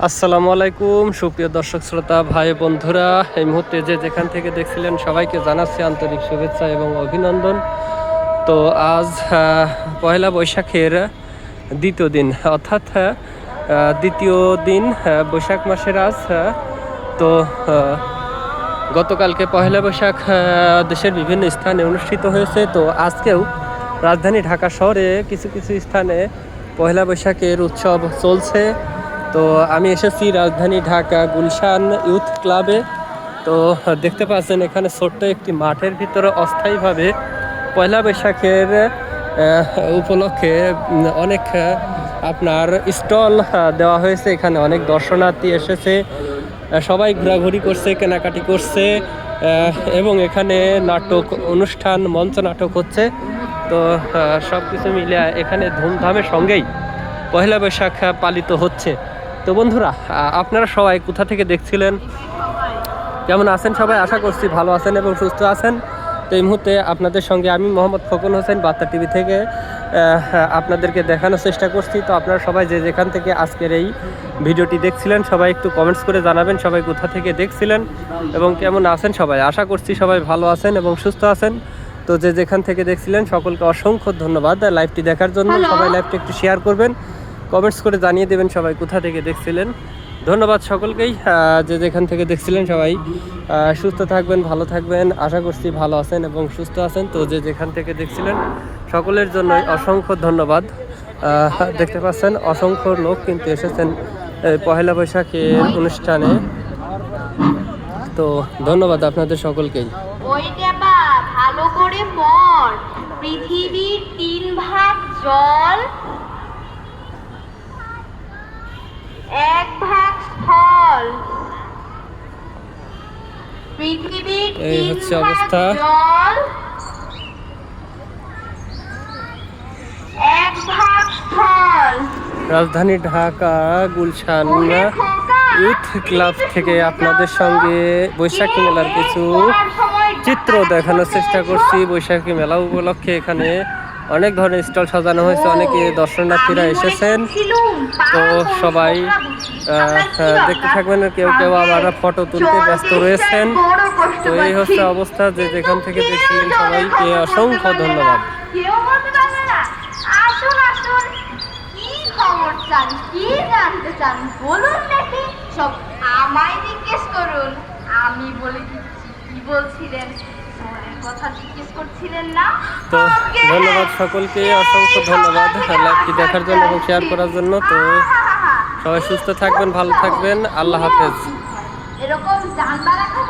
আসসালামু আলাইকুম, সুপ্রিয় দর্শক, শ্রোতা, ভাই, বন্ধুরা। এই মুহূর্তে যে যেখান থেকে দেখছিলেন, সবাইকে জানাচ্ছি আন্তরিক শুভেচ্ছা এবং অভিনন্দন। তো আজ পয়লা বৈশাখের দ্বিতীয় দিন, অর্থাৎ দ্বিতীয় দিন বৈশাখ মাসের আজ তো গতকালকে পয়লা বৈশাখ দেশের বিভিন্ন স্থানে অনুষ্ঠিত হয়েছে। তো আজকেও রাজধানী ঢাকা শহরে কিছু কিছু স্থানে পয়লা বৈশাখের উৎসব চলছে। তো আমি এসেছি রাজধানী ঢাকা গুলশান ইউথ ক্লাবে। তো দেখতে পাচ্ছেন এখানে ছোট্ট একটি মাঠের ভিতরে অস্থায়ীভাবে পয়লা বৈশাখের উপলক্ষে অনেক আপনার স্টল দেওয়া হয়েছে। এখানে অনেক দর্শনার্থী এসেছে। সবাই ঘোরাঘুরি করছে, কেনাকাটি করছে এবং এখানে নাটক অনুষ্ঠান, মঞ্চ নাটক হচ্ছে। তো সব কিছু মিলে এখানে ধুমধামের সঙ্গেই পয়লা বৈশাখ পালিত হচ্ছে। তো বন্ধুরা আপনারা সবাই কোথা থেকে দেখছিলেন? কেমন আছেন সবাই? আশা করছি ভালো আছেন এবং সুস্থ আছেন। তো এই মুহূর্তে আপনাদের সঙ্গে আমি মোহাম্মদ খোকন হোসেন বার্তা টিভি থেকে আপনাদেরকে দেখানোর চেষ্টা করছি। তো আপনারা সবাই যে যেখান থেকে আজকের এই ভিডিওটি দেখছিলেন সবাই একটু কমেন্টস করে জানাবেন সবাই কোথা থেকে দেখছিলেন এবং কেমন আছেন সবাই। আশা করছি সবাই ভালো আছেন এবং সুস্থ আছেন। তো যে যেখান থেকে দেখছিলেন সকলকে অসংখ্য ধন্যবাদ লাইভটি দেখার জন্য। সবাই লাইভটি একটু শেয়ার করবেন। কমেন্টস করে জানিয়ে দেবেন সবাই কোথা থেকে দেখছিলেন। ধন্যবাদ সকলকেই যে যেখান থেকে দেখছিলেন সবাই। সুস্থ থাকবেন, ভালো থাকবেন, আশা করছি ভালো আছেন এবং সুস্থ আছেন। তো যে যেখান থেকে দেখছিলেন, সকলের জন্যই অসংখ্য ধন্যবাদ। দেখতে পাচ্ছেন, অসংখ্য লোক কিন্তু এসেছেন পহেলা বৈশাখের অনুষ্ঠানে। তো ধন্যবাদ আপনাদের সকলকেই। ভালো করে পৃথিবীর তিন ভাগ জল পৃথিবীর এই হচ্ছে অবস্থা। জল। এক ভাগ স্থল রাজধানী ঢাকা গুলশান ইউথ ক্লাব থেকে আপনাদের সঙ্গে বৈশাখী মেলার কিছু চিত্র দেখানোর চেষ্টা করছি বৈশাখী মেলা উপলক্ষে এখানে। অনেক ধরনের স্টল সাজানো হয়েছে অনেকে দর্শনার্থীরা এসেছেন। তো সবাই আহ, দেখতে থাকবেন কেউ কেউ আবার ফটো তুলতে ব্যস্ত রয়েছেন। তো এই হচ্ছে অবস্থা যে যেখান থেকে দেখছিলেন সবাইকে অসংখ্য ধন্যবাদ। সব আমায় জিজ্ঞেস করুন। আমি বলে দিচ্ছি কি বলছিলেন? তো ধন্যবাদ সকলকে অসংখ্য ধন্যবাদ হ্যাঁ, লাইভটি দেখার জন্য এবং শেয়ার করার জন্য। তো সবাই সুস্থ থাকবেন ভালো থাকবেন। আল্লাহ হাফেজ। এরকম জানবার আছে